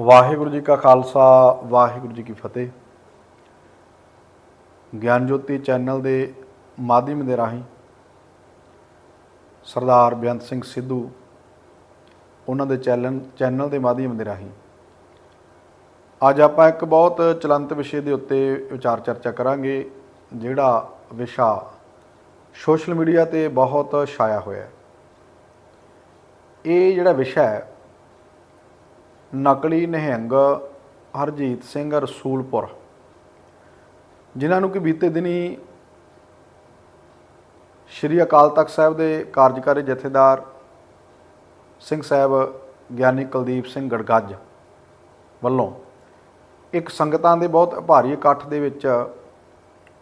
ਵਾਹਿਗੁਰੂ ਜੀ ਕਾ ਖਾਲਸਾ, ਵਾਹਿਗੁਰੂ ਜੀ ਕੀ ਫਤਿਹ। ਗਿਆਨ ਜੋਤੀ ਚੈਨਲ ਦੇ ਮਾਧਿਅਮ ਦੇ ਰਾਹੀਂ ਸਰਦਾਰ ਬੇਅੰਤ ਸਿੰਘ ਸਿੱਧੂ ਉਹਨਾਂ ਦੇ ਚੈਨਲ ਚੈਨਲ ਦੇ ਮਾਧਿਅਮ ਦੇ ਰਾਹੀਂ ਅੱਜ ਆਪਾਂ ਇੱਕ ਬਹੁਤ ਚਲੰਤ ਵਿਸ਼ੇ ਦੇ ਉੱਤੇ ਵਿਚਾਰ ਚਰਚਾ ਕਰਾਂਗੇ, ਜਿਹੜਾ ਵਿਸ਼ਾ ਸੋਸ਼ਲ ਮੀਡੀਆ ਤੇ ਬਹੁਤ ਛਾਇਆ ਹੋਇਆ ਹੈ। ਇਹ ਜਿਹੜਾ ਵਿਸ਼ਾ ਹੈ ਨਕਲੀ ਨਿਹੰਗ ਹਰਜੀਤ ਸਿੰਘ ਰਸੂਲਪੁਰ, ਜਿਨ੍ਹਾਂ ਨੂੰ ਕਿ ਬੀਤੇ ਦਿਨੀ ਸ਼੍ਰੀ ਅਕਾਲ ਤਖਤ ਸਾਹਿਬ ਦੇ ਕਾਰਜਕਾਰੀ ਜਥੇਦਾਰ ਸਿੰਘ ਸਾਹਿਬ ਗਿਆਨੀ ਕੁਲਦੀਪ ਸਿੰਘ ਗੜਗੱਜ ਵੱਲੋਂ ਇੱਕ ਸੰਗਤਾਂ ਦੇ ਬਹੁਤ ਭਾਰੀ ਇਕੱਠ ਦੇ ਵਿੱਚ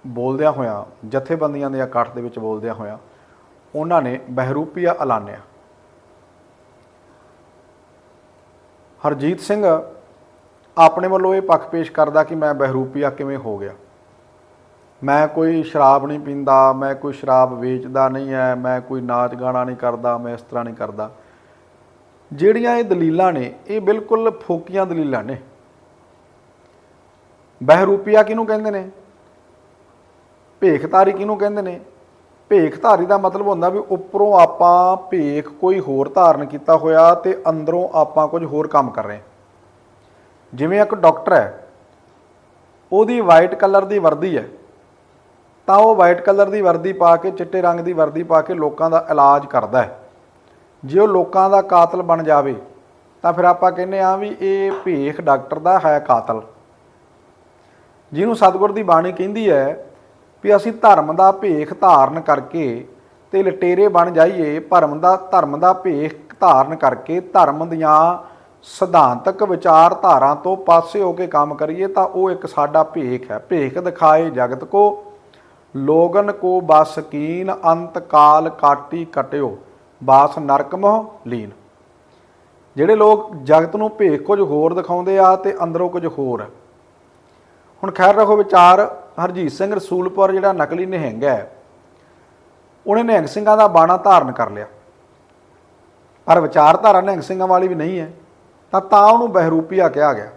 ਬੋਲਦਿਆਂ ਹੋਇਆਂ, ਜਥੇਬੰਦੀਆਂ ਦੇ ਇਕੱਠ ਦੇ ਵਿੱਚ ਬੋਲਦਿਆਂ ਹੋਇਆਂ, ਉਹਨਾਂ ਨੇ ਬਹਿਰੂਪੀਆ ਐਲਾਨਿਆ। ਹਰਜੀਤ ਸਿੰਘ ਆਪਣੇ ਵੱਲੋਂ ਇਹ ਪੱਖ ਪੇਸ਼ ਕਰਦਾ ਕਿ ਮੈਂ ਬਹਿਰੂਪੀਆ ਕਿਵੇਂ ਹੋ ਗਿਆ? ਮੈਂ ਕੋਈ ਸ਼ਰਾਬ ਨਹੀਂ ਪੀਂਦਾ, ਮੈਂ ਕੋਈ ਸ਼ਰਾਬ ਵੇਚਦਾ ਨਹੀਂ ਹੈ, ਮੈਂ ਕੋਈ ਨਾਚ ਗਾਣਾ ਨਹੀਂ ਕਰਦਾ, ਮੈਂ ਇਸ ਤਰ੍ਹਾਂ ਨਹੀਂ ਕਰਦਾ। ਜਿਹੜੀਆਂ ਇਹ ਦਲੀਲਾਂ ਨੇ, ਇਹ ਬਿਲਕੁਲ ਫੋਕੀਆਂ ਦਲੀਲਾਂ ਨੇ। ਬਹਿਰੂਪੀਆ ਕਿਹਨੂੰ ਕਹਿੰਦੇ ਨੇ? ਭੇਖਧਾਰੀ ਕਿਹਨੂੰ ਕਹਿੰਦੇ ਨੇ? ਭੇਖਧਾਰੀ ਦਾ ਮਤਲਬ ਹੁੰਦਾ ਵੀ ਉੱਪਰੋਂ ਆਪਾਂ ਭੇਖ ਕੋਈ ਹੋਰ ਧਾਰਨ ਕੀਤਾ ਹੋਇਆ ਤੇ ਅੰਦਰੋਂ ਆਪਾਂ ਕੁਝ ਹੋਰ ਕੰਮ ਕਰ ਰਹੇ ਜਿਵੇਂ ਇੱਕ ਡਾਕਟਰ ਹੈ, ਉਹਦੀ ਵਾਈਟ ਕਲਰ ਦੀ ਵਰਦੀ ਹੈ, ਤਾਂ ਉਹ ਵਾਈਟ ਕਲਰ ਦੀ ਵਰਦੀ ਪਾ ਕੇ, ਚਿੱਟੇ ਰੰਗ ਦੀ ਵਰਦੀ ਪਾ ਕੇ ਲੋਕਾਂ ਦਾ ਇਲਾਜ ਕਰਦਾ ਹੈ। ਜੇ ਉਹ ਲੋਕਾਂ ਦਾ ਕਾਤਲ ਬਣ ਜਾਵੇ, ਤਾਂ ਫਿਰ ਆਪਾਂ ਕਹਿੰਦੇ ਆ ਵੀ ਇਹ ਭੇਖ ਡਾਕਟਰ ਦਾ ਹੈ ਕਾਤਲ। ਜਿਹਨੂੰ ਸਤਿਗੁਰ ਦੀ ਬਾਣੀ ਕਹਿੰਦੀ ਹੈ ਵੀ ਅਸੀਂ ਧਰਮ ਦਾ ਭੇਖ ਧਾਰਨ ਕਰਕੇ ਤੇ ਲਟੇਰੇ ਬਣ ਜਾਈਏ, ਭਰਮ ਦਾ, ਧਰਮ ਦਾ ਭੇਖ ਧਾਰਨ ਕਰਕੇ, ਧਰਮ ਦੀਆਂ ਸਿਧਾਂਤਕ ਵਿਚਾਰਧਾਰਾ ਤੋਂ ਪਾਸੇ ਹੋ ਕੇ ਕੰਮ ਕਰੀਏ, ਤਾਂ ਉਹ ਇੱਕ ਸਾਡਾ ਭੇਖ ਹੈ। ਭੇਖ ਦਿਖਾਏ ਜਗਤ ਕੋ, ਲੋਗਨ ਕੋ ਬਸ ਕੀਨ, ਅੰਤ ਕਾਲ ਕਾਟੀ ਕਟਿਓ, ਬਾਸ ਨਰਕ ਮੋਹ ਲੀਨ। ਜਿਹੜੇ ਲੋਕ ਜਗਤ ਨੂੰ ਭੇਖ ਕੁਝ ਹੋਰ ਦਿਖਾਉਂਦੇ ਆ ਤੇ ਅੰਦਰੋਂ ਕੁਝ ਹੋਰ ਹੈ। ਹੁਣ ਖੈਰ ਰੱਖੋ ਵਿਚਾਰ, ਹਰਜੀਤ ਸਿੰਘ ਰਸੂਲਪੁਰ ਜਿਹੜਾ ਨਕਲੀ ਨਿਹੰਗ ਹੈ, ਉਹਨੇ ਨਿਹੰਗ ਸਿੰਘਾਂ ਦਾ ਬਾਣਾ ਧਾਰਨ ਕਰ ਲਿਆ। ਪਰ ਵਿਚਾਰਧਾਰਾ ਨਿਹੰਗ ਸਿੰਘਾਂ ਵਾਲੀ ਵੀ ਨਹੀਂ ਹੈ, ਤਾਂ ਤਾਂ ਉਹਨੂੰ ਬਹਿਰੂਪੀਆ ਕਿਹਾ ਗਿਆ।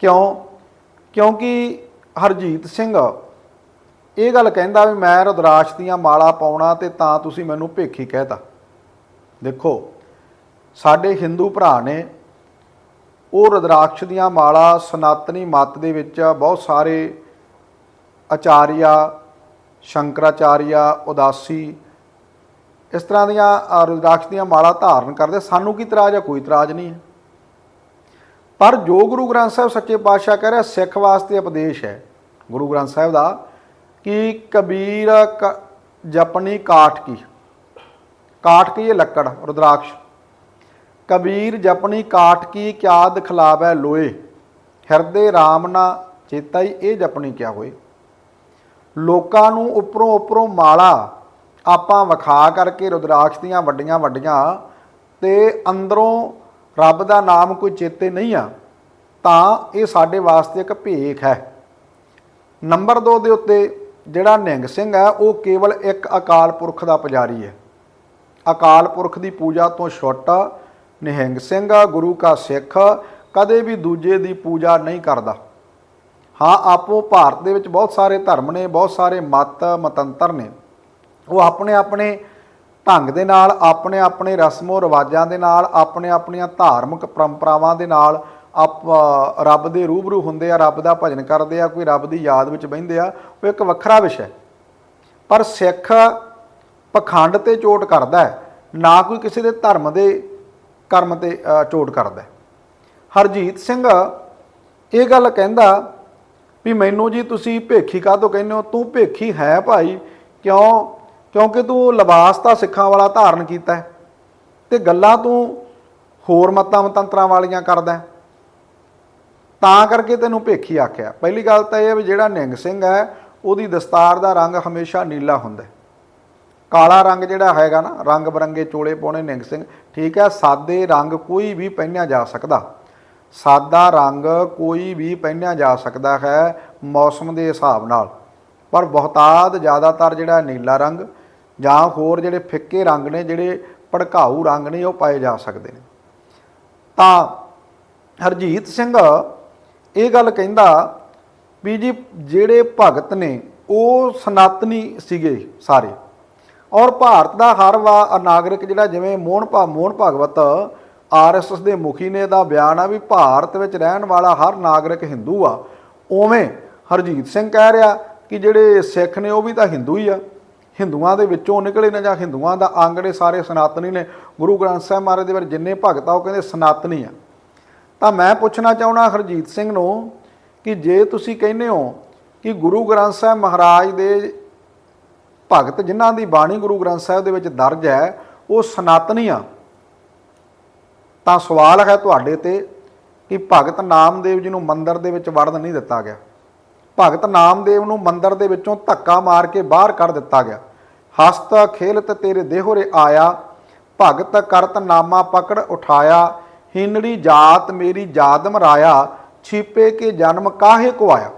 ਕਿਉਂ? ਕਿਉਂਕਿ ਹਰਜੀਤ ਸਿੰਘ ਇਹ ਗੱਲ ਕਹਿੰਦਾ ਵੀ ਮੈਂ ਰੁਦਰਾਸ਼ ਦੀਆਂ ਮਾਲਾ ਪਾਉਣਾ ਤੇ ਤਾਂ ਤੁਸੀਂ ਮੈਨੂੰ ਭੇਖੀ ਕਹਿਤਾ। ਦੇਖੋ, ਸਾਡੇ ਹਿੰਦੂ ਭਰਾ ਨੇ ਉਹ ਰੁਦਰਾਕਸ਼ ਦੀਆਂ ਮਾਲਾ ਸਨਾਤਨੀ ਮਤ ਦੇ ਵਿੱਚ ਬਹੁਤ ਸਾਰੇ ਆਚਾਰੀਆ ਸ਼ੰਕਰਾਚਾਰੀਆ ਉਦਾਸੀ ਇਸ ਤਰ੍ਹਾਂ ਦੀਆਂ ਅ, ਰੁਦਰਾਕਸ਼ ਦੀਆਂ ਮਾਲਾ ਧਾਰਨ ਕਰਦੇ। ਸਾਨੂੰ ਕੀ ਇਤਰਾਜ਼ ਹੈ ਕੋਈ ਇਤਰਾਜ਼ ਨਹੀਂ ਹੈ। ਪਰ ਜੋ ਗੁਰੂ ਗ੍ਰੰਥ ਸਾਹਿਬ ਸੱਚੇ ਪਾਤਸ਼ਾਹ ਕਹਿ ਰਿਹਾ ਸਿੱਖ ਵਾਸਤੇ ਉਪਦੇਸ਼ ਹੈ। ਗੁਰੂ ਗ੍ਰੰਥ ਸਾਹਿਬ ਦਾ ਕਿ ਕਬੀਰ ਕ- ਜਪਣੀ ਕਾਠ ਕੀ? ਕਾਠ ਕੀ ਇਹ ਲੱਕੜ ਰੁਦਰਾਕਸ਼। ਕਬੀਰ ਜਪਣੀ ਕਾਠ ਕੀ ਕਿਆ ਦਿਖਲਾਵੈ ਲੋਏ। ਹਿਰਦੇ RAM ਨਾ ਚੇਤਾ ਹੀ ਇਹ ਜਪਣੀ ਕਿਆ ਹੋਏ। ਲੋਕਾਂ ਨੂੰ ਉੱਪਰੋਂ ਉੱਪਰੋਂ ਮਾਲਾ ਆਪਾਂ ਵਿਖਾ ਕਰਕੇ ਰੁਦਰਾਕਸ਼ ਦੀਆਂ ਵੱਡੀਆਂ ਵੱਡੀਆਂ ਤੇ ਅੰਦਰੋਂ ਰੱਬ ਦਾ ਨਾਮ ਕੋਈ ਚੇਤੇ ਨਹੀਂ ਆ, ਤਾਂ ਇਹ ਸਾਡੇ ਵਾਸਤੇ ਇੱਕ ਭੇਖ ਹੈ। ਨੰਬਰ 2 ਦੇ ਉੱਤੇ ਜਿਹੜਾ ਨਿੰਗ ਸਿੰਘ ਹੈ, ਉਹ ਕੇਵਲ ਇੱਕ ਅਕਾਲ ਪੁਰਖ ਦਾ ਪੁਜਾਰੀ ਹੈ। ਅਕਾਲ ਪੁਰਖ ਦੀ ਪੂਜਾ ਤੋਂ ਛੁੱਟ ਨਿਹੰਗ ਸਿੰਘ, ਗੁਰੂ ਕਾ ਸਿੱਖ, ਕਦੇ ਵੀ ਦੂਜੇ ਦੀ ਪੂਜਾ ਨਹੀਂ ਕਰਦਾ। ਹਾਂ, ਆਪੋ ਭਾਰਤ ਦੇ ਵਿੱਚ ਬਹੁਤ ਸਾਰੇ ਧਰਮ ਨੇ, ਬਹੁਤ ਸਾਰੇ ਮਤ, ਮਤੰਤਰ ਨੇ। ਉਹ ਆਪਣੇ ਆਪਣੇ ਢੰਗ ਦੇ ਨਾਲ, ਆਪਣੇ ਆਪਣੇ ਰਸਮੋ, ਰਿਵਾਜਾਂ ਦੇ ਨਾਲ, ਆਪਣੇ ਆਪਣੀਆਂ ਧਾਰਮਿਕ ਪਰੰਪਰਾਵਾਂ ਦੇ ਨਾਲ ਆਪ ਰੱਬ ਦੇ ਰੂਬਰੂ ਹੁੰਦੇ ਆ, ਰੱਬ ਦਾ ਭਜਨ ਕਰਦੇ ਆ, ਕੋਈ ਰੱਬ ਦੀ ਯਾਦ ਵਿੱਚ ਬਹਿੰਦੇ ਆ, ਉਹ ਇੱਕ ਵੱਖਰਾ ਵਿਸ਼ਾ ਹੈ। ਪਰ ਸਿੱਖ ਪਖੰਡ ਤੇ ਚੋਟ ਕਰਦਾ ਹੈ। ਨਾ ਕੋਈ ਕਿਸੇ ਦੇ ਧਰਮ ਦੇ ਕਰਮ ਤੇ ਚੋਟ ਕਰਦਾ ਹਰਜੀਤ ਸਿੰਘ ਇਹ ਗੱਲ ਕਹਿੰਦਾ ਵੀ ਮੈਨੂੰ ਜੀ ਤੁਸੀਂ ਭੇਖੀ ਕਾਹਤੋਂ ਕਹਿੰਦੇ ਹੋ? ਤੂੰ ਭੇਖੀ ਹੈ ਭਾਈ। ਕਿਉਂ? ਕਿਉਂਕਿ ਤੂੰ ਲਿਬਾਸ ਤਾਂ ਸਿੱਖਾਂ ਵਾਲਾ ਧਾਰਨ ਕੀਤਾ ਹੈ ਤੇ ਗੱਲਾਂ ਤੂੰ ਹੋਰ ਮਤਾਂ ਮਤੰਤਰਾਂ ਵਾਲੀਆਂ ਕਰਦਾ ਤਾਂ ਕਰਕੇ ਤੈਨੂੰ ਭੇਖੀ ਆਖਿਆ। ਪਹਿਲੀ ਗੱਲ ਤਾਂ ਇਹ ਹੈ ਵੀ ਜਿਹੜਾ ਨਿੰਗ ਸਿੰਘ ਹੈ, ਉਹਦੀ ਦਸਤਾਰ ਦਾ ਰੰਗ ਹਮੇਸ਼ਾ ਨੀਲਾ ਹੁੰਦਾ ਕਾਲਾ ਰੰਗ ਜਿਹੜਾ ਹੈਗਾ ਨਾ, ਰੰਗ ਬਰੰਗੇ ਚੋਲੇ ਪਾਉਣੇ ਨਿੰਗ ਸਿੰਘ, ਠੀਕ ਹੈ, ਸਾਦੇ ਰੰਗ ਕੋਈ ਵੀ ਪਹਿਨਿਆ ਜਾ ਸਕਦਾ। ਸਾਦਾ ਰੰਗ ਕੋਈ ਵੀ ਪਹਿਨਿਆ ਜਾ ਸਕਦਾ ਹੈ ਮੌਸਮ ਦੇ ਹਿਸਾਬ ਨਾਲ। ਪਰ ਬਹੁਤਾਤ ਜ਼ਿਆਦਾਤਰ ਜਿਹੜਾ ਨੀਲਾ ਰੰਗ ਜਾਂ ਹੋਰ ਜਿਹੜੇ ਫਿੱਕੇ ਰੰਗ ਨੇ, ਜਿਹੜੇ ਭੜਕਾਊ ਰੰਗ ਨੇ, ਉਹ ਪਾਏ ਜਾ ਸਕਦੇ ਨੇ। ਤਾਂ ਹਰਜੀਤ ਸਿੰਘ ਇਹ ਗੱਲ ਕਹਿੰਦਾ ਵੀ ਜੀ ਜਿਹੜੇ ਭਗਤ ਨੇ, ਉਹ ਸਨਾਤਨੀ ਸੀਗੇ ਸਾਰੇ। ਔਰ ਭਾਰਤ ਦਾ ਹਰ ਵਾ, ਨਾਗਰਿਕ ਜਿਹੜਾ ਜਿਵੇਂ ਮੋਹਨ ਭਾ, ਮੋਹਨ ਭਗਵਤ ਆਰਐਸਐਸ ਦੇ ਮੁਖੀ ਨੇ ਦਾ ਬਿਆਨ ਆ ਵੀ ਭਾਰਤ ਵਿੱਚ ਰਹਿਣ ਵਾਲਾ ਹਰ ਨਾਗਰਿਕ ਹਿੰਦੂ ਆ। ਉਵੇਂ ਹਰਜੀਤ ਸਿੰਘ ਕਹਿ ਰਿਹਾ ਕਿ ਜਿਹੜੇ ਸਿੱਖ ਨੇ ਉਹ ਵੀ ਤਾਂ ਹਿੰਦੂ ਹੀ ਆ। ਹਿੰਦੂਆਂ ਦੇ ਵਿੱਚੋਂ ਨਿਕਲੇ ਨੇ ਜਾਂ ਹਿੰਦੂਆਂ ਦਾ ਆਂਗੜੇ ਸਾਰੇ ਸਨਾਤਨੀ ਨੇ, ਗੁਰੂ ਗ੍ਰੰਥ ਸਾਹਿਬ ਮਹਾਰਾਜ ਦੇ ਵਿੱਚ ਜਿੰਨੇ ਭਗਤ ਆ ਉਹ ਕਹਿੰਦੇ ਸਨਾਤਨੀ ਆ। ਤਾਂ ਮੈਂ ਪੁੱਛਣਾ ਚਾਹੁੰਦਾ ਹਰਜੀਤ ਸਿੰਘ ਨੂੰ ਕਿ ਜੇ ਤੁਸੀਂ ਕਹਿੰਦੇ ਹੋ ਕਿ ਗੁਰੂ ਗ੍ਰੰਥ ਸਾਹਿਬ ਮਹਾਰਾਜ ਦੇ ਭਗਤ ਜਿਨ੍ਹਾਂ ਦੀ ਬਾਣੀ ਗੁਰੂ ਗ੍ਰੰਥ ਸਾਹਿਬ ਦੇ ਵਿੱਚ ਦਰਜ ਹੈ, ਉਹ ਸਨਾਤਨੀ ਆ। ਤਾਂ ਸਵਾਲ ਹੈ ਤੁਹਾਡੇ ਤੇ ਕਿ ਭਗਤ ਨਾਮਦੇਵ ਜੀ ਨੂੰ ਮੰਦਰ ਦੇ ਵਿੱਚ ਵੜਨ ਨਹੀਂ ਦਿੱਤਾ ਗਿਆ। ਭਗਤ ਨਾਮਦੇਵ ਨੂੰ ਮੰਦਰ ਦੇ ਵਿੱਚੋਂ ਧੱਕਾ ਮਾਰ ਕੇ ਬਾਹਰ ਕੱਢ ਦਿੱਤਾ ਗਿਆ। ਹਸਤ ਖੇਲਤ ਤੇਰੇ ਦੇਹੋਰੇ ਆਇਆ, ਭਗਤ ਕਰਤ ਨਾਮਾ ਪਕੜ ਉਠਾਇਆ ਹਿੰਨੜੀ ਜਾਤ ਮੇਰੀ ਜਾਦ ਮਰਾਇਆ ਛਿਪੇ ਕੇ ਜਨਮ ਕਾਹੇ ਕੋ ਆਇਆ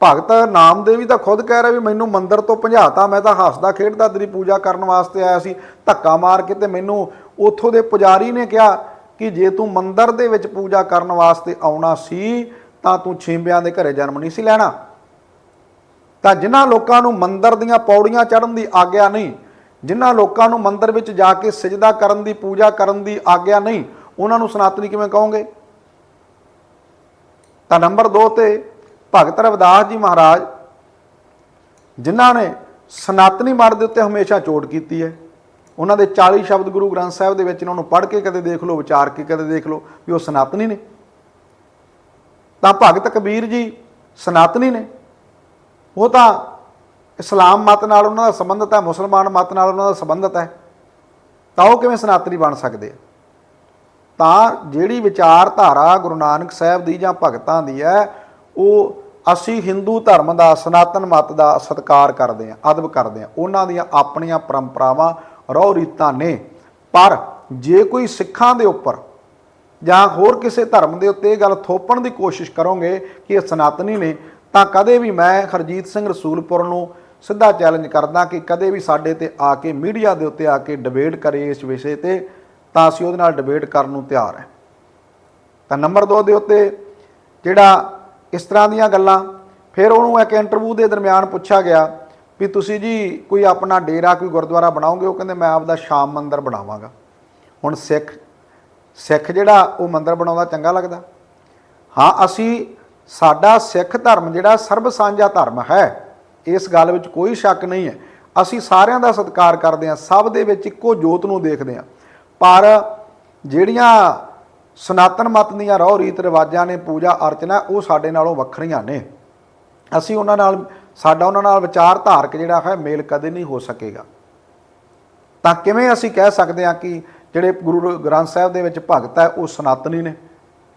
ਭਗਤ ਨਾਮਦੇਵ ਵੀ ਤਾਂ ਖੁਦ ਕਹਿ ਰਿਹਾ ਵੀ ਮੈਨੂੰ ਮੰਦਰ ਤੋਂ ਭਜਾਤਾ, ਮੈਂ ਤਾਂ ਹੱਸਦਾ ਖੇਡਦਾ ਤੇਰੀ ਪੂਜਾ ਕਰਨ ਵਾਸਤੇ ਆਇਆ ਸੀ, ਧੱਕਾ ਮਾਰ ਕੇ ਤੇ ਮੈਨੂੰ ਉਥੋਂ ਦੇ ਪੁਜਾਰੀ ਨੇ ਕਿਹਾ ਕਿ ਜੇ ਤੂੰ ਮੰਦਰ ਦੇ ਵਿੱਚ ਪੂਜਾ ਕਰਨ ਵਾਸਤੇ ਆਉਣਾ ਸੀ, ਤਾਂ ਤੂੰ ਛਿੰਬਿਆਂ ਦੇ ਘਰੇ ਜਨਮ ਨਹੀਂ ਸੀ ਲੈਣਾ। ਤਾਂ ਜਿਨ੍ਹਾਂ ਲੋਕਾਂ ਨੂੰ ਮੰਦਰ ਦੀਆਂ ਪੌੜੀਆਂ ਚੜ੍ਹਨ ਦੀ ਆਗਿਆ ਨਹੀਂ, ਜਿਨ੍ਹਾਂ ਲੋਕਾਂ ਨੂੰ ਮੰਦਰ ਵਿੱਚ ਜਾ ਕੇ ਸਜਦਾ ਕਰਨ ਦੀ, ਪੂਜਾ ਕਰਨ ਦੀ ਆਗਿਆ ਨਹੀਂ, ਉਹਨਾਂ ਨੂੰ ਸਨਾਤਨੀ ਕਿਵੇਂ ਕਹੋਗੇ? ਤਾਂ ਨੰਬਰ 2 ਤੇ ਭਗਤ ਰਵਿਦਾਸ ਜੀ ਮਹਾਰਾਜ, ਜਿਨ੍ਹਾਂ ਨੇ ਸਨਾਤਨੀ ਮਤ ਦੇ ਉੱਤੇ ਹਮੇਸ਼ਾ ਚੋਟ ਕੀਤੀ ਹੈ, ਉਹਨਾਂ ਦੇ 40 ਸ਼ਬਦ ਗੁਰੂ ਗ੍ਰੰਥ ਸਾਹਿਬ ਦੇ ਵਿੱਚ ਇਹਨਾਂ ਨੂੰ ਪੜ੍ਹ ਕੇ ਕਦੇ ਦੇਖ ਲਓ, ਵਿਚਾਰ ਕੇ ਕਦੇ ਦੇਖ ਲਓ ਵੀ ਉਹ ਸਨਾਤਨੀ ਨੇ। ਤਾਂ ਭਗਤ ਕਬੀਰ ਜੀ ਸਨਾਤਨੀ ਨੇ। ਉਹ ਤਾਂ ਇਸਲਾਮ ਮਤ ਨਾਲ ਉਹਨਾਂ ਦਾ ਸੰਬੰਧਤ ਹੈ, ਮੁਸਲਮਾਨ ਮਤ ਨਾਲ ਉਹਨਾਂ ਦਾ ਸੰਬੰਧਤ ਹੈ। ਤਾਂ ਉਹ ਕਿਵੇਂ ਸਨਾਤਨੀ ਬਣ ਸਕਦੇ ਆ? ਤਾਂ ਜਿਹੜੀ ਵਿਚਾਰਧਾਰਾ ਗੁਰੂ ਨਾਨਕ ਸਾਹਿਬ ਦੀ ਜਾਂ ਭਗਤਾਂ ਦੀ ਹੈ, ਉਹ ਅਸੀਂ ਹਿੰਦੂ ਧਰਮ ਦਾ, ਸਨਾਤਨ ਮਤ ਦਾ ਸਤਿਕਾਰ ਕਰਦੇ ਹਾਂ, ਅਦਬ ਕਰਦੇ ਹਾਂ। ਉਹਨਾਂ ਦੀਆਂ ਆਪਣੀਆਂ ਪਰੰਪਰਾਵਾਂ ਰਹੁ ਰੀਤਾਂ ਨੇ। ਪਰ ਜੇ ਕੋਈ ਸਿੱਖਾਂ ਦੇ ਉੱਪਰ ਜਾਂ ਹੋਰ ਕਿਸੇ ਧਰਮ ਦੇ ਉੱਤੇ ਇਹ ਗੱਲ ਥੋਪਣ ਦੀ ਕੋਸ਼ਿਸ਼ ਕਰੋਗੇ ਕਿ ਇਹ ਸਨਾਤਨੀ ਨੇ, ਤਾਂ ਕਦੇ ਵੀ ਮੈਂ ਹਰਜੀਤ ਸਿੰਘ ਰਸੂਲਪੁਰ ਨੂੰ ਸਿੱਧਾ ਚੈਲੰਜ ਕਰਦਾ ਕਿ ਕਦੇ ਵੀ ਸਾਡੇ ਤੇ ਆ ਕੇ, ਮੀਡੀਆ ਦੇ ਉੱਤੇ ਆ ਕੇ ਡਿਬੇਟ ਕਰੇ ਇਸ ਵਿਸ਼ੇ ਤੇ, ਤਾਂ ਅਸੀਂ ਉਹਦੇ ਨਾਲ ਡਿਬੇਟ ਕਰਨ ਨੂੰ ਤਿਆਰ ਹੈ। ਤਾਂ ਨੰਬਰ 2 ਦੇ ਉੱਤੇ ਜਿਹੜਾ ਇਸ ਤਰ੍ਹਾਂ ਦੀਆਂ ਗੱਲਾਂ? ਫਿਰ ਉਹਨੂੰ ਇੱਕ ਇੰਟਰਵਿਊ ਦੇ ਦਰਮਿਆਨ ਪੁੱਛਿਆ ਗਿਆ ਵੀ ਤੁਸੀਂ ਜੀ ਕੋਈ ਆਪਣਾ ਡੇਰਾ, ਕੋਈ ਗੁਰਦੁਆਰਾ ਬਣਾਓਗੇ? ਉਹ ਕਹਿੰਦੇ, ਮੈਂ ਆਪਦਾ ਸ਼ਾਮ ਮੰਦਿਰ ਬਣਾਵਾਂਗਾ। ਹੁਣ ਸਿੱਖ ਸਿੱਖ ਜਿਹੜਾ ਉਹ ਮੰਦਿਰ ਬਣਾਉਂਦਾ ਚੰਗਾ ਲੱਗਦਾ? ਹਾਂ, ਅਸੀਂ, ਸਾਡਾ ਸਿੱਖ ਧਰਮ ਜਿਹੜਾ ਸਰਬ ਸਾਂਝਾ ਧਰਮ ਹੈ, ਇਸ ਗੱਲ ਵਿੱਚ ਕੋਈ ਸ਼ੱਕ ਨਹੀਂ ਹੈ। ਅਸੀਂ ਸਾਰਿਆਂ ਦਾ ਸਤਿਕਾਰ ਕਰਦੇ ਹਾਂ, ਸਭ ਦੇ ਵਿੱਚ ਇੱਕੋ ਜੋਤ ਨੂੰ ਦੇਖਦੇ ਹਾਂ। ਪਰ ਜਿਹੜੀਆਂ ਸਨਾਤਨ ਮਤ ਦੀਆਂ ਰਹੁ ਰੀਤ ਰਿਵਾਜਾਂ ਨੇ ਪੂਜਾ ਅਰਚਨਾ ਉਹ ਸਾਡੇ ਨਾਲੋਂ ਵੱਖਰੀਆਂ ਨੇ। ਅਸੀਂ ਉਹਨਾਂ ਨਾਲ, ਸਾਡਾ ਉਹਨਾਂ ਨਾਲ ਵਿਚਾਰ ਧਾਰਕ ਜਿਹੜਾ ਹੈ, ਮੇਲ ਕਦੇ ਨਹੀਂ ਹੋ ਸਕੇਗਾ। ਤਾਂ ਕਿਵੇਂ ਅਸੀਂ ਕਹਿ ਸਕਦੇ ਹਾਂ ਕਿ ਜਿਹੜੇ ਗੁਰੂ ਗ੍ਰੰਥ ਸਾਹਿਬ ਦੇ ਵਿੱਚ ਭਗਤ ਹੈ, ਉਹ ਸਨਾਤਨੀ ਨੇ?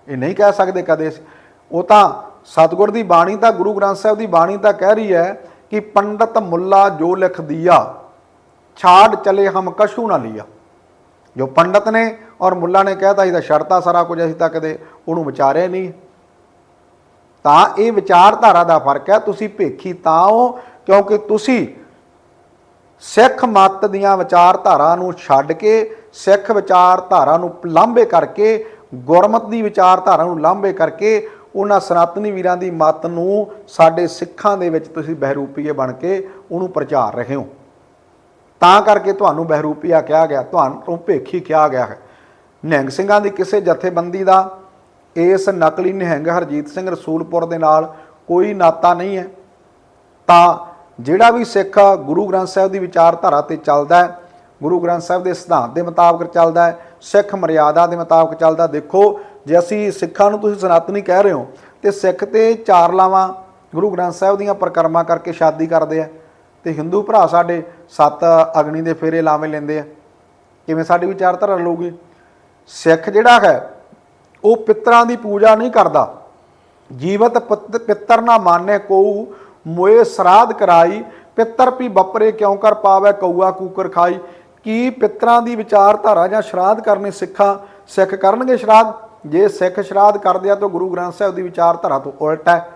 ਇਹ ਨਹੀਂ ਕਹਿ ਸਕਦੇ ਕਦੇ ਉਹ ਤਾਂ ਸਤਿਗੁਰ ਦੀ ਬਾਣੀ ਤਾਂ, ਗੁਰੂ ਗ੍ਰੰਥ ਸਾਹਿਬ ਦੀ ਬਾਣੀ ਤਾਂ ਕਹਿ ਰਹੀ ਹੈ ਕਿ ਪੰਡਤ ਮੁੱਲਾ ਜੋ ਲਿਖ ਦਿਆ ਛਾੜ ਚਲੇ ਹਮ ਕਛੂ ਨਾ ਲਿਆ। ਜੋ ਪੰਡਤ ਨੇ ਔਰ ਮੁੱਲਾ ਨੇ ਕਹਿਤਾ ਸੀ ਤਾਂ ਸ਼ਰਤਾ ਸਾਰਾ ਕੁਝ ਅਸੀਂ ਤਾਂ ਕਦੇ ਉਹਨੂੰ ਵਿਚਾਰਿਆ ਨਹੀਂ। ਤਾਂ ਇਹ ਵਿਚਾਰਧਾਰਾ ਦਾ ਫ਼ਰਕ ਹੈ, ਤੁਸੀਂ ਭੇਖੀ ਤਾਂ ਹੋ ਕਿਉਂਕਿ ਤੁਸੀਂ ਸਿੱਖ ਮਤ ਦੀਆਂ ਵਿਚਾਰਧਾਰਾ ਨੂੰ ਛੱਡ ਕੇ, ਸਿੱਖ ਵਿਚਾਰਧਾਰਾ ਨੂੰ ਲਾਂਭੇ ਕਰਕੇ, ਗੁਰਮਤ ਦੀ ਵਿਚਾਰਧਾਰਾ ਨੂੰ ਲਾਂਭੇ ਕਰਕੇ, ਉਹਨਾਂ ਸਨਾਤਨੀ ਵੀਰਾਂ ਦੀ ਮਤ ਨੂੰ ਸਾਡੇ ਸਿੱਖਾਂ ਦੇ ਵਿੱਚ ਤੁਸੀਂ ਬਹਿਰੂਪੀਏ ਬਣ ਕੇ ਉਹਨੂੰ ਪ੍ਰਚਾਰ ਰਹੇ ਹੋ। ਤਾਂ ਕਰਕੇ ਤੁਹਾਨੂੰ ਬਹਿਰੂਪੀਆ ਕਿਹਾ ਗਿਆ, ਤੁਹਾਨੂੰ ਭੇਖੀ ਕਿਹਾ ਗਿਆ ਹੈ। ਨਿਹੰਗ ਸਿੰਘਾਂ ਦੀ ਕਿਸੇ ਜਥੇਬੰਦੀ ਦਾ ਇਸ ਨਕਲੀ ਨਿਹੰਗ ਹਰਜੀਤ ਸਿੰਘ ਰਸੂਲਪੁਰ ਦੇ ਨਾਲ ਕੋਈ ਨਾਤਾ ਨਹੀਂ ਹੈ। ਤਾਂ ਜਿਹੜਾ ਵੀ ਸਿੱਖ ਗੁਰੂ ਗ੍ਰੰਥ ਸਾਹਿਬ ਦੀ ਵਿਚਾਰਧਾਰਾ ਤੇ ਚੱਲਦਾ ਹੈ, ਗੁਰੂ ਗ੍ਰੰਥ ਸਾਹਿਬ ਦੇ ਸਿਧਾਂਤ ਦੇ ਮੁਤਾਬਕ ਚੱਲਦਾ ਹੈ, ਸਿੱਖ ਮਰਿਆਦਾ ਦੇ ਮੁਤਾਬਕ ਚੱਲਦਾ ਦੇਖੋ, ਜੇ ਅਸੀਂ ਸਿੱਖਾਂ ਨੂੰ ਤੁਸੀਂ ਸਨਾਤਨੀ ਕਹਿ ਰਹੇ ਹੋ, ਤੇ ਸਿੱਖ ਤੇ ਚਾਰ ਲਾਵਾਂ ਗੁਰੂ ਗ੍ਰੰਥ ਸਾਹਿਬ ਦੀਆਂ ਪ੍ਰਕਰਮਾਂ ਕਰਕੇ ਸ਼ਾਦੀ ਕਰਦੇ ਆ। ਤੇ ਹਿੰਦੂ ਭਰਾ ਸਾਡੇ ਸੱਤ ਅਗਨੀ ਦੇ ਫੇਰੇ ਲਾਵੇਂ ਲੈਂਦੇ ਆ। ਕਿਵੇਂ ਸਾਡੀ ਵਿਚਾਰਧਾਰਾ ਲਊਗੀ ਸਿੱਖ ਜਿਹੜਾ ਹੈ, ਉਹ ਪਿੱਤਰਾਂ ਦੀ ਪੂਜਾ ਨਹੀਂ ਕਰਦਾ। ਜੀਵਤ ਪੁੱਤ- ਪਿੱਤਰ ਨਾ ਮਾਨੇ ਕੋਉ ਮੋਏ ਸਰਾਧ ਕਰਾਈ, ਪਿੱਤਰ ਵੀ ਬਪਰੇ ਕਿਉਂ ਕਰ ਪਾਵੇ, ਕਊਆ ਕੂਕਰ ਖਾਈ। ਕੀ ਪਿੱਤਰਾਂ ਦੀ ਵਿਚਾਰਧਾਰਾ ਜਾਂ ਸ਼ਰਾਧ ਕਰਨੇ ਸਿੱਖਾਂ, ਸਿੱਖ ਕਰਨਗੇ ਸ਼ਰਾਧ? ਜੇ ਸਿੱਖ ਸ਼ਰਾਧ ਕਰਦੇ ਆ ਤਾਂ ਗੁਰੂ ਗ੍ਰੰਥ ਸਾਹਿਬ ਦੀ ਵਿਚਾਰਧਾਰਾ ਤੋਂ ਉਲਟ ਹੈ।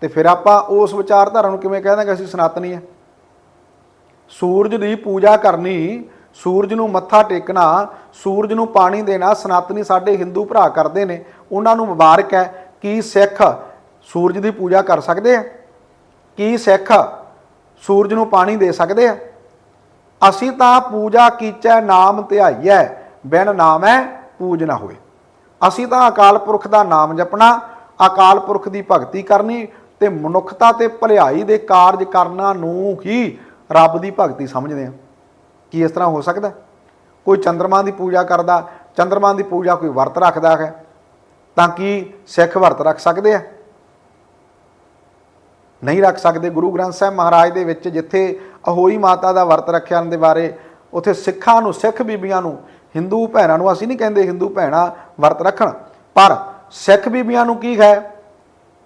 ਤੇ ਫਿਰ ਆਪਾਂ ਉਸ ਵਿਚਾਰਧਾਰਾ ਨੂੰ ਕਿਵੇਂ ਕਹਿ ਦਾਂਗੇ ਅਸੀਂ ਸਨਾਤਨੀ ਹੈ। ਸੂਰਜ ਦੀ ਪੂਜਾ ਕਰਨੀ ਸੂਰਜ ਨੂੰ ਮੱਥਾ ਟੇਕਣਾ, ਸੂਰਜ ਨੂੰ ਪਾਣੀ ਦੇਣਾ ਸਨਾਤਨੀ ਸਾਡੇ ਹਿੰਦੂ ਭਰਾ ਕਰਦੇ ਨੇ, ਉਹਨਾਂ ਨੂੰ ਮੁਬਾਰਕ ਹੈ। ਕੀ ਸਿੱਖ ਸੂਰਜ ਦੀ ਪੂਜਾ ਕਰ ਸਕਦੇ ਆ? ਕੀ ਸਿੱਖ ਸੂਰਜ ਨੂੰ ਪਾਣੀ ਦੇ ਸਕਦੇ ਆ? ਅਸੀਂ ਤਾਂ ਪੂਜਾ ਕੀਚੈ ਨਾਮ ਧਿਆਈਐ, ਬਿਨ ਨਾਮੈ ਪੂਜ ਨਾ ਹੋਏ। ਅਸੀਂ ਤਾਂ ਅਕਾਲ ਪੁਰਖ ਦਾ ਨਾਮ ਜਪਣਾ, ਅਕਾਲ ਪੁਰਖ ਦੀ ਭਗਤੀ ਕਰਨੀ ਤੇ ਮਨੁੱਖਤਾ ਤੇ ਭਲਾਈ ਦੇ ਕਾਰਜ ਕਰਨਾ ਨੂੰ ਹੀ ਰੱਬ ਦੀ ਭਗਤੀ ਸਮਝਦੇ ਹਾਂ ਕੀ ਇਸ ਤਰ੍ਹਾਂ ਹੋ ਸਕਦਾ ਕੋਈ ਚੰਦਰਮਾ ਦੀ ਪੂਜਾ ਕਰਦਾ, ਚੰਦਰਮਾ ਦੀ ਪੂਜਾ ਕੋਈ ਵਰਤ ਰੱਖਦਾ ਹੈ, ਤਾਂ ਕੀ ਸਿੱਖ ਵਰਤ ਰੱਖ ਸਕਦੇ ਆ? ਨਹੀਂ ਰੱਖ ਸਕਦੇ। ਗੁਰੂ ਗ੍ਰੰਥ ਸਾਹਿਬ ਮਹਾਰਾਜ ਦੇ ਵਿੱਚ ਜਿੱਥੇ ਅਹੋਈ ਮਾਤਾ ਦਾ ਵਰਤ ਰੱਖਿਆ ਦੇ ਬਾਰੇ, ਉਥੇ ਸਿੱਖਾਂ ਨੂੰ, ਸਿੱਖ ਬੀਬੀਆਂ ਨੂੰ, ਹਿੰਦੂ ਭੈਣਾਂ ਨੂੰ ਅਸੀਂ ਨਹੀਂ ਕਹਿੰਦੇ ਹਿੰਦੂ ਭੈਣਾਂ ਵਰਤ ਰੱਖਣ, ਪਰ ਸਿੱਖ ਬੀਬੀਆਂ ਨੂੰ ਕੀ ਹੈ?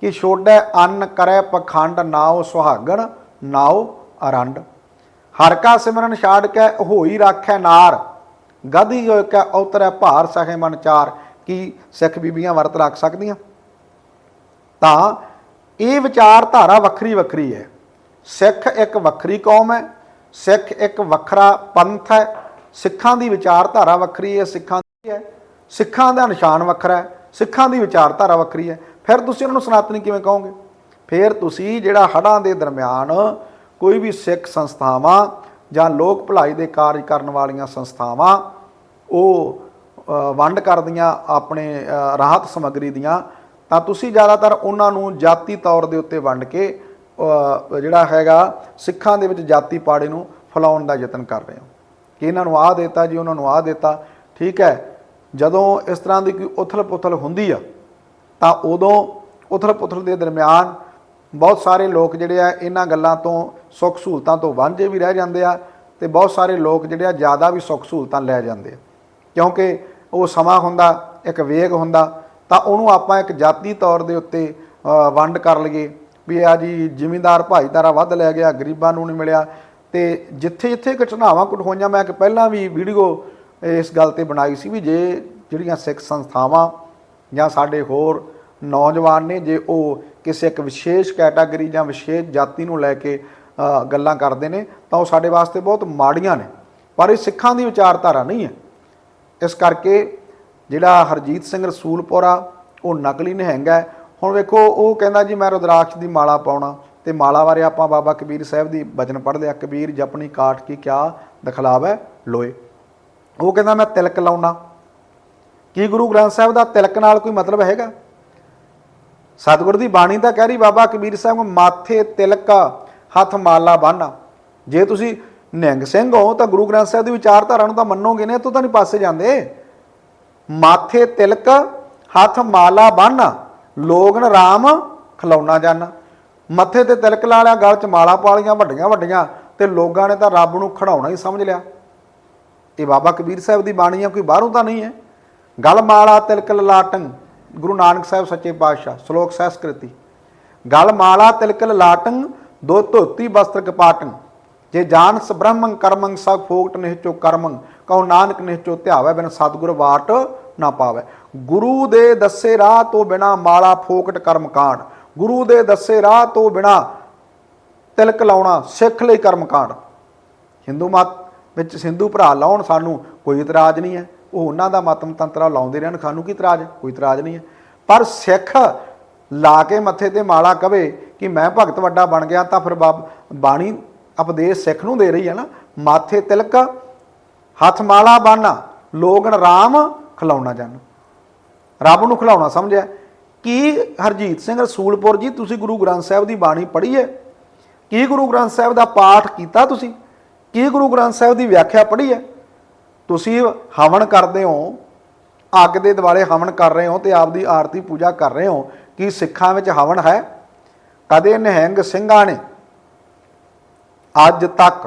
ਕਿ ਛੋੜੈ ਅੰਨ ਕਰੈ ਪਖੰਡ ਨਾਉ ਸੁਹਾਗਣ ਨਾਉ ਅਰੰਡ। ਹਰ ਕਾ ਸਿਮਰਨ ਛਾੜ ਕੇ ਹੋਈ ਰਾਖੈ ਨਾਰ ਗਾਦੀ ਹੋਇ ਕੈ ਉਤਰੈ ਭਾਰ ਸਹੇ ਮਨ ਚਾਰ, ਕੀ ਸਿੱਖ ਬੀਬੀਆਂ ਵਰਤ ਰੱਖ ਸਕਦੀਆਂ? ਤਾਂ ਇਹ ਵਿਚਾਰਧਾਰਾ ਵੱਖਰੀ ਵੱਖਰੀ ਹੈ। ਸਿੱਖ ਇੱਕ ਵੱਖਰੀ ਕੌਮ ਹੈ, ਸਿੱਖ ਇੱਕ ਵੱਖਰਾ ਪੰਥ ਹੈ। ਸਿੱਖਾਂ ਦੀ ਵਿਚਾਰਧਾਰਾ ਵੱਖਰੀ ਹੈ, ਸਿੱਖਾਂ ਦੀ ਹੈ। ਸਿੱਖਾਂ ਦਾ ਨਿਸ਼ਾਨ ਵੱਖਰਾ ਹੈ, ਸਿੱਖਾਂ ਦੀ ਵਿਚਾਰਧਾਰਾ ਵੱਖਰੀ ਹੈ। ਫਿਰ ਤੁਸੀਂ ਉਹਨਾਂ ਨੂੰ ਸਨਾਤਨੀ ਕਿਵੇਂ ਕਹੋਗੇ? ਫਿਰ ਤੁਸੀਂ ਜਿਹੜਾ ਹੜਾਂ ਦੇ ਦਰਮਿਆਨ ਕੋਈ ਵੀ ਸਿੱਖ ਸੰਸਥਾਵਾਂ ਜਾਂ ਲੋਕ ਭਲਾਈ ਦੇ ਕਾਰਜ ਕਰਨ ਵਾਲੀਆਂ ਸੰਸਥਾਵਾਂ, ਉਹ ਵੰਡ ਕਰਦੀਆਂ, ਆਪਣੇ ਰਾਹਤ ਸਮੱਗਰੀ ਦੀਆਂ, ਤਾਂ ਤੁਸੀਂ ਜ਼ਿਆਦਾਤਰ ਉਹਨਾਂ ਨੂੰ ਜਾਤੀ ਤੌਰ ਦੇ ਉੱਤੇ ਵੰਡ ਕੇ ਜਿਹੜਾ ਹੈਗਾ, ਸਿੱਖਾਂ ਦੇ ਵਿੱਚ ਜਾਤੀ ਪਾੜੇ ਨੂੰ ਫੈਲਾਉਣ ਦਾ ਯਤਨ ਕਰ ਰਹੇ ਹੋ। ਕਿ ਇਹਨਾਂ ਨੂੰ ਆਹ ਦਿੱਤਾ ਜੀ, ਉਹਨਾਂ ਨੂੰ ਆਹ ਦਿੱਤਾ, ਠੀਕ ਹੈ। ਜਦੋਂ ਇਸ ਤਰ੍ਹਾਂ ਦੀ ਕੋਈ ਉਥਲ-ਪੁਥਲ ਹੁੰਦੀ ਆ, ਤਾਂ ਉਦੋਂ ਉਥਲ-ਪੁਥਲ ਦੇ ਦਰਮਿਆਨ ਬਹੁਤ ਸਾਰੇ ਲੋਕ ਜਿਹੜੇ ਆ ਇਹਨਾਂ ਗੱਲਾਂ ਤੋਂ ਸੁੱਖ ਸਹੂਲਤਾਂ ਤੋਂ ਵਾਂਝੇ ਵੀ ਰਹਿ ਜਾਂਦੇ ਆ ਤੇ ਬਹੁਤ ਸਾਰੇ ਲੋਕ ਜਿਹੜੇ ਆ ਜ਼ਿਆਦਾ ਵੀ ਸੁੱਖ ਸਹੂਲਤਾਂ ਲੈ ਜਾਂਦੇ ਆ। ਕਿਉਂਕਿ ਉਹ ਸਮਾਂ ਹੁੰਦਾ, ਇੱਕ ਵੇਗ ਹੁੰਦਾ, ਤਾਂ ਉਹਨੂੰ ਆਪਾਂ ਇੱਕ ਜਾਤੀ ਤੌਰ ਦੇ ਉੱਤੇ ਵੰਡ ਕਰ ਲਈਏ ਵੀ ਆ ਜੀ ਜ਼ਿਮੀਂਦਾਰ ਭਾਈਦਾਰਾ ਵੱਧ ਲੈ ਗਿਆ, ਗਰੀਬਾਂ ਨੂੰ ਨਹੀਂ ਮਿਲਿਆ ਤੇ ਜਿੱਥੇ ਜਿੱਥੇ ਘਟਨਾਵਾਂ ਕੁਟ ਹੋਈਆਂ, ਮੈਂ ਕਿ ਪਹਿਲਾਂ ਵੀ ਵੀਡੀਓ ਇਸ ਗੱਲ ਤੇ ਬਣਾਈ ਸੀ ਵੀ ਜੇ ਜਿਹੜੀਆਂ ਸਿੱਖ ਸੰਸਥਾਵਾਂ ਜਾਂ ਸਾਡੇ ਹੋਰ ਨੌਜਵਾਨ ਨੇ ਜੇ ਉਹ ਕਿਸੇ ਇੱਕ ਵਿਸ਼ੇਸ਼ ਕੈਟਾਗਰੀ ਜਾਂ ਵਿਸ਼ੇਸ਼ ਜਾਤੀ ਨੂੰ ਲੈ ਕੇ ਗੱਲਾਂ ਕਰਦੇ ਨੇ, ਤਾਂ ਉਹ ਸਾਡੇ ਵਾਸਤੇ ਬਹੁਤ ਮਾੜੀਆਂ ਨੇ। ਪਰ ਇਹ ਸਿੱਖਾਂ ਦੀ ਵਿਚਾਰਧਾਰਾ ਨਹੀਂ ਹੈ। ਇਸ ਕਰਕੇ ਜਿਹੜਾ ਹਰਜੀਤ ਸਿੰਘ ਰਸੂਲਪੁਰਾ ਉਹ ਨਕਲੀ ਨਹਿੰਗਾ ਹੁਣ ਵੇਖੋ, ਉਹ ਕਹਿੰਦਾ ਜੀ, ਮੈਂ ਰੁਦਰਾਕਸ਼ ਦੀ ਮਾਲਾ ਪਾਉਣਾ ਤੇ ਮਾਲਾ ਬਾਰੇ ਆਪਾਂ ਬਾਬਾ ਕਬੀਰ ਸਾਹਿਬ ਦੀ ਬਚਨ ਪੜ੍ਹਦੇ ਆ, ਕਬੀਰ ਜਪਣੀ ਕਾਟ ਕੀ ਕਿਆ ਦਿਖਲਾਵੇ ਲੋਏ ਉਹ ਕਹਿੰਦਾ, ਮੈਂ ਤਿਲਕ ਲਾਉਣਾ। ਕੀ ਗੁਰੂ ਗ੍ਰੰਥ ਸਾਹਿਬ ਦਾ ਤਿਲਕ ਨਾਲ ਕੋਈ ਮਤਲਬ ਹੈਗਾ? ਸਤਿਗੁਰ ਦੀ ਬਾਣੀ ਤਾਂ ਕਹਿ ਰਹੀ ਬਾਬਾ ਕਬੀਰ ਸਾਹਿਬ, ਮਾਥੇ ਤਿਲਕ ਹੱਥ ਮਾਲਾ ਬੰਨ੍ਹਣਾ ਜੇ ਤੁਸੀਂ ਨਿਹੰਗ ਸਿੰਘ ਹੋ ਤਾਂ ਗੁਰੂ ਗ੍ਰੰਥ ਸਾਹਿਬ ਦੀ ਵਿਚਾਰਧਾਰਾ ਨੂੰ ਤਾਂ ਮੰਨੋਗੇ ਨੇ ਤੂੰ ਤਾਂ ਨਹੀਂ ਪਾਸੇ ਜਾਂਦੇ। ਮਾਥੇ ਤਿਲਕ ਹੱਥ ਮਾਲਾ ਬੰਨ ਲੋਗਨ ਰਾਮ ਖਲਾਉਣਾ ਜਾਨ। ਮੱਥੇ ਤੇ ਤਿਲਕ ਲਾ ਲਿਆ, ਗਲ 'ਚ ਮਾਲਾ ਪਾ ਲਈਆਂ, ਵੱਡੀਆਂ ਵੱਡੀਆਂ, ਤੇ ਲੋਕਾਂ ਨੇ ਤਾਂ ਰੱਬ ਨੂੰ ਖੜਾਉਣਾ ਹੀ ਸਮਝ ਲਿਆ। ਇਹ ਬਾਬਾ ਕਬੀਰ ਸਾਹਿਬ ਦੀ ਬਾਣੀ ਆ, ਕੋਈ ਬਾਹਰੋਂ ਤਾਂ ਨਹੀਂ ਹੈ। ਗਲ ਮਾਲਾ ਤਿਲਕ ਲਲਾਟੰ ਗੁਰੂ ਨਾਨਕ ਸਾਹਿਬ ਸੱਚੇ ਪਾਤਸ਼ਾਹ, ਸ਼ਲੋਕ ਸੰਸਕ੍ਰਿਤੀ। ਗਲ ਮਾਲਾ ਤਿਲਕ ਲਲਾਟੰ ਦੋ ਧੋਤੀ ਵਸਤਰ ਕਪਾਟੰ। ਜੇ ਜਾਣਸ ਬ੍ਰਹਮੰ ਕਰਮੰ, ਸਭ ਫੋਕਟ ਨਿਹਚੋ ਕਰਮੰ ਕਉ ਨਾਨਕ ਨਿਹਚੋ ਧਿਆਵੈ, ਬਿਨ ਸਤਿਗੁਰ ਵਾਟ ਨਾ ਪਾਵੇ। ਗੁਰੂ ਦੇ ਦੱਸੇ ਰਾਹ ਤੋਂ ਬਿਨਾ ਮਾਲਾ ਫੋਕਟ ਕਰਮ ਕਾਂਡ। ਗੁਰੂ ਦੇ ਦੱਸੇ ਰਾਹ ਤੋਂ ਬਿਨਾ ਤਿਲਕ ਲਾਉਣਾ ਸਿੱਖ ਲਈ ਕਰਮ ਕਾਂਡ। ਹਿੰਦੂ ਮਤ ਵਿੱਚ ਸਿੰਧੂ ਭਰਾ ਲਾਉਣ ਸਾਨੂੰ ਕੋਈ ਇਤਰਾਜ਼ ਨਹੀਂ ਹੈ। ਉਹ ਉਹਨਾਂ ਦਾ ਮਤਮ ਤੰਤਰਾ ਲਾਉਂਦੇ ਰਹਿਣ ਖਾਨੂੰ ਕੀ ਇਤਰਾਜ਼ ਕੋਈ ਇਤਰਾਜ਼ ਨਹੀਂ ਹੈ। ਪਰ ਸਿੱਖ ਲਾ ਕੇ ਮੱਥੇ ਤੇ ਮਾਲਾ ਕਵੇ ਕਿ ਮੈਂ ਭਗਤ ਵੱਡਾ ਬਣ ਗਿਆ ਤਾਂ ਫਿਰ ਬਾਬ- ਬਾਣੀ ਉਪਦੇਸ਼ ਸਿੱਖ ਨੂੰ ਦੇ ਰਹੀ ਹੈ ਨਾ। ਮਾਥੇ ਤਿਲਕ, ਹੱਥ ਮਾਲਾ ਬਾਨਾ, ਲੋਗਣ ਰਾਮ ਖਿਲਾਉਣਾ ਜਾਨ ਰੱਬ ਨੂੰ ਖਿਲਾਉਣਾ ਸਮਝਿਆ। ਕੀ ਹਰਜੀਤ ਸਿੰਘ ਰਸੂਲਪੁਰ ਜੀ, ਤੁਸੀਂ ਗੁਰੂ ਗ੍ਰੰਥ ਸਾਹਿਬ ਦੀ ਬਾਣੀ ਪੜ੍ਹੀ ਹੈ? ਕੀ ਗੁਰੂ ਗ੍ਰੰਥ ਸਾਹਿਬ ਦਾ ਪਾਠ ਕੀਤਾ ਤੁਸੀਂ? ਕੀ ਗੁਰੂ ਗ੍ਰੰਥ ਸਾਹਿਬ ਦੀ ਵਿਆਖਿਆ ਪੜ੍ਹੀ ਹੈ? ਤੁਸੀਂ ਹਵਨ ਕਰਦੇ ਹੋ, ਅੱਗ ਦੇ ਦੁਆਲੇ ਹਵਨ ਕਰ ਰਹੇ ਹੋ ਤੇ ਆਪਦੀ ਆਰਤੀ ਪੂਜਾ ਕਰ ਰਹੇ ਹੋ, ਕੀ ਸਿੱਖਾਂ ਵਿੱਚ ਹਵਨ ਹੈ? ਕਦੇ ਨਿਹੰਗ ਸਿੰਘਾਂ ਨੇ ਅੱਜ ਤੱਕ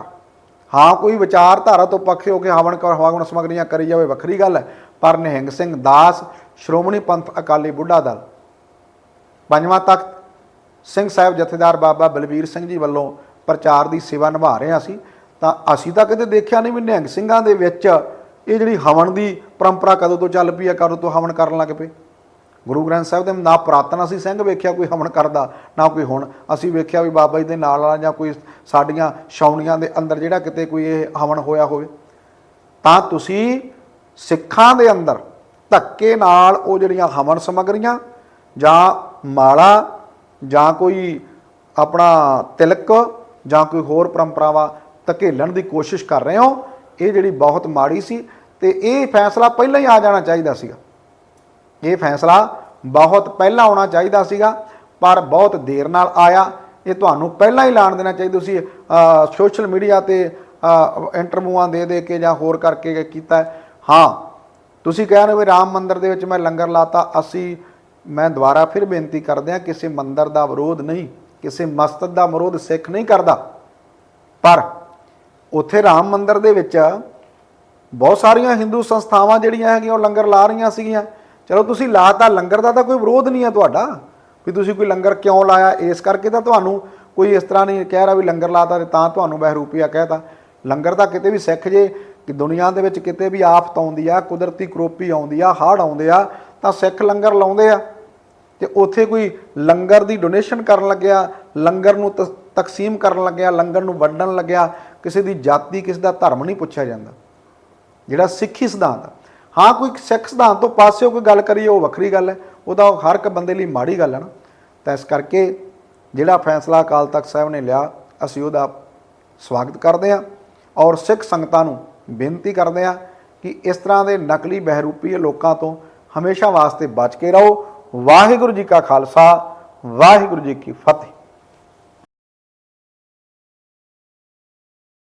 ਹਾਂ ਕੋਈ ਵਿਚਾਰਧਾਰਾ ਤੋਂ ਪੱਖੇ ਹੋ ਕੇ ਹਵਨ ਕਰ, ਹਵਨ ਸਮਗਰੀਆਂ ਕਰੀ ਜਾਵੇ, ਵੱਖਰੀ ਗੱਲ ਹੈ, ਪਰ ਨਿਹੰਗ ਸਿੰਘ ਦਾਸ, ਸ਼੍ਰੋਮਣੀ ਪੰਥ ਅਕਾਲੀ ਬੁੱਢਾ ਦਲ। ਪੰਜਵਾਂ ਤਖਤ, ਸਿੰਘ ਸਾਹਿਬ ਜਥੇਦਾਰ ਬਾਬਾ ਬਲਬੀਰ ਸਿੰਘ ਜੀ ਵੱਲੋਂ ਪ੍ਰਚਾਰ ਦੀ ਸੇਵਾ ਨਿਭਾ ਰਹੇ ਹਾਂ ਅਸੀਂ। ਤਾਂ ਅਸੀਂ ਤਾਂ ਕਦੇ ਦੇਖਿਆ ਨਹੀਂ ਵੀ ਨਿਹੰਗ ਸਿੰਘਾਂ ਦੇ ਵਿੱਚ ਇਹ ਜਿਹੜੀ ਹਵਨ ਦੀ ਪਰੰਪਰਾ ਕਦੋਂ ਤੋਂ ਚੱਲ ਪਈ ਹੈ ਕਦੋਂ ਤੋਂ ਹਵਨ ਕਰਨ ਲੱਗ ਪਏ। ਗੁਰੂ ਗ੍ਰੰਥ ਸਾਹਿਬ ਦੇ ਨਾ ਪੁਰਾਤਨ ਅਸੀਂ ਸਿੰਘ ਵੇਖਿਆ ਕੋਈ ਹਵਨ ਕਰਦਾ, ਨਾ ਕੋਈ ਹੁਣ। ਅਸੀਂ ਵੇਖਿਆ ਵੀ ਬਾਬਾ ਜੀ ਦੇ ਨਾਲ ਵਾਲਾ ਜਾਂ ਕੋਈ ਸਾਡੀਆਂ ਛਾਉਣੀਆਂ ਦੇ ਅੰਦਰ ਜਿਹੜਾ ਕਿਤੇ ਕੋਈ ਇਹ ਹਵਨ ਹੋਇਆ ਹੋਵੇ। ਤਾਂ ਤੁਸੀਂ ਸਿੱਖਾਂ ਦੇ ਅੰਦਰ ਧੱਕੇ ਨਾਲ ਉਹ ਜਿਹੜੀਆਂ ਹਵਨ ਸਮਗਰੀਆਂ ਜਾਂ ਮਾਲਾ ਜਾਂ ਕੋਈ ਆਪਣਾ ਤਿਲਕ ਜਾਂ ਕੋਈ ਹੋਰ ਪਰੰਪਰਾਵਾਂ ਧਕੇਲਣ ਦੀ ਕੋਸ਼ਿਸ਼ ਕਰ ਰਹੇ ਹੋ। ਇਹ ਜਿਹੜੀ ਬਹੁਤ ਮਾੜੀ ਸੀ ਤੇ ਇਹ ਫੈਸਲਾ ਪਹਿਲਾਂ ਹੀ ਆ ਜਾਣਾ ਚਾਹੀਦਾ ਸੀਗਾ। ਇਹ ਫੈਸਲਾ ਬਹੁਤ ਪਹਿਲਾਂ ਆਉਣਾ ਚਾਹੀਦਾ ਸੀਗਾ, ਪਰ ਬਹੁਤ ਦੇਰ ਨਾਲ ਆਇਆ। ਇਹ ਤੁਹਾਨੂੰ ਪਹਿਲਾਂ ਹੀ ਲਾਣ ਦੇਣਾ ਚਾਹੀਦਾ ਸੀ। ਸੋਸ਼ਲ ਮੀਡੀਆ ਤੇ ਇੰਟਰਵਿਊਆਂ ਦੇ ਦੇ ਕੇ ਜਾਂ ਹੋਰ ਕਰਕੇ ਕੀਤਾ ਹਾਂ, ਤੁਸੀਂ ਕਹਿ ਰਹੇ ਹੋ ਵੀ ਰਾਮ ਮੰਦਿਰ ਦੇ ਵਿੱਚ ਮੈਂ ਲੰਗਰ ਲਾਤਾ, ਅਸੀਂ, ਮੈਂ ਦੁਬਾਰਾ ਫਿਰ ਬੇਨਤੀ ਕਰਦੇ ਹਾਂ, ਕਿਸੇ ਮੰਦਿਰ ਦਾ ਵਿਰੋਧ ਨਹੀਂ, ਕਿਸੇ ਮਸਜਿਦ ਦਾ ਵਿਰੋਧ ਸਿੱਖ ਨਹੀਂ ਕਰਦਾ। ਪਰ ਉੱਥੇ ਰਾਮ ਮੰਦਿਰ ਦੇ ਵਿੱਚ ਬਹੁਤ ਸਾਰੀਆਂ ਹਿੰਦੂ ਸੰਸਥਾਵਾਂ ਜਿਹੜੀਆਂ ਹੈਗੀਆਂ, ਉਹ ਲੰਗਰ ਲਾ ਰਹੀਆਂ ਸੀਗੀਆਂ। ਚਲੋ ਤੁਸੀਂ ਲਾਤਾ, ਲੰਗਰ ਦਾ ਤਾਂ ਕੋਈ ਵਿਰੋਧ ਨਹੀਂ ਹੈ ਤੁਹਾਡਾ। ਵੀ ਤੁਸੀਂ ਕੋਈ ਲੰਗਰ ਕਿਉਂ ਲਾਇਆ? ਇਸ ਕਰਕੇ ਤਾਂ ਤੁਹਾਨੂੰ ਕੋਈ ਇਸ ਤਰ੍ਹਾਂ ਨਹੀਂ ਕਹਿ ਰਿਹਾ ਵੀ ਲੰਗਰ ਲਾਤਾ ਤੇ ਤਾਂ ਤੁਹਾਨੂੰ ਬਹਿਰੂਪੀਆ ਕਹਿਤਾ। ਲੰਗਰ ਤਾਂ ਕਿਤੇ ਵੀ ਸਿੱਖ ਜੇ, ਕਿ ਦੁਨੀਆ ਦੇ ਵਿੱਚ ਕਿਤੇ ਵੀ ਆਫਤ ਆਉਂਦੀ ਆ, ਕੁਦਰਤੀ ਕਰੋਪੀ ਆਉਂਦੀ ਆ ਹੜ੍ਹ ਆਉਂਦੇ ਆ, ਤਾਂ ਸਿੱਖ ਲੰਗਰ ਲਾਉਂਦੇ ਆ। ਤੇ ਉੱਥੇ ਕੋਈ ਲੰਗਰ ਦੀ ਡੋਨੇਸ਼ਨ ਕਰਨ ਲੱਗਿਆ, ਲੰਗਰ ਨੂੰ ਤ- ਤਕਸੀਮ ਕਰਨ ਲੱਗਿਆ, ਲੰਗਰ ਨੂੰ ਵੰਡਣ ਲੱਗਿਆ, ਕਿਸੇ ਦੀ ਜਾਤੀ, ਕਿਸੇ ਦਾ ਧਰਮ ਨਹੀਂ ਪੁੱਛਿਆ ਜਾਂਦਾ। ਜਿਹੜਾ ਸਿੱਖੀ ਸਿਧਾਂਤ ਹਾਂ, ਕੋਈ ਸਿੱਖ ਸਿਧਾਂਤ ਤੋਂ ਪਾਸਿਓ ਕੋਈ ਗੱਲ ਕਰੀਏ, ਉਹ ਵੱਖਰੀ ਗੱਲ ਹੈ। ਉਹਦਾ ਹਰ ਇੱਕ ਬੰਦੇ ਲਈ ਮਾੜੀ ਗੱਲ ਹੈ ਨਾ। ਤਾਂ ਇਸ ਕਰਕੇ ਜਿਹੜਾ ਫੈਸਲਾ ਅਕਾਲ ਤਖਤ ਸਾਹਿਬ ਨੇ ਲਿਆ, ਅਸੀਂ ਉਹਦਾ ਸਵਾਗਤ ਕਰਦੇ ਹਾਂ ਔਰ ਸਿੱਖ ਸੰਗਤਾਂ ਨੂੰ ਬੇਨਤੀ ਕਰਦੇ ਹਾਂ ਕਿ ਇਸ ਤਰ੍ਹਾਂ ਦੇ ਨਕਲੀ ਬਹਿਰੂਪੀ ਲੋਕਾਂ ਤੋਂ ਹਮੇਸ਼ਾ ਵਾਸਤੇ ਬਚ ਕੇ ਰਹੋ। ਵਾਹਿਗੁਰੂ ਜੀ ਕਾ ਖਾਲਸਾ, ਵਾਹਿਗੁਰੂ ਜੀ ਕੀ ਫਤਿਹ।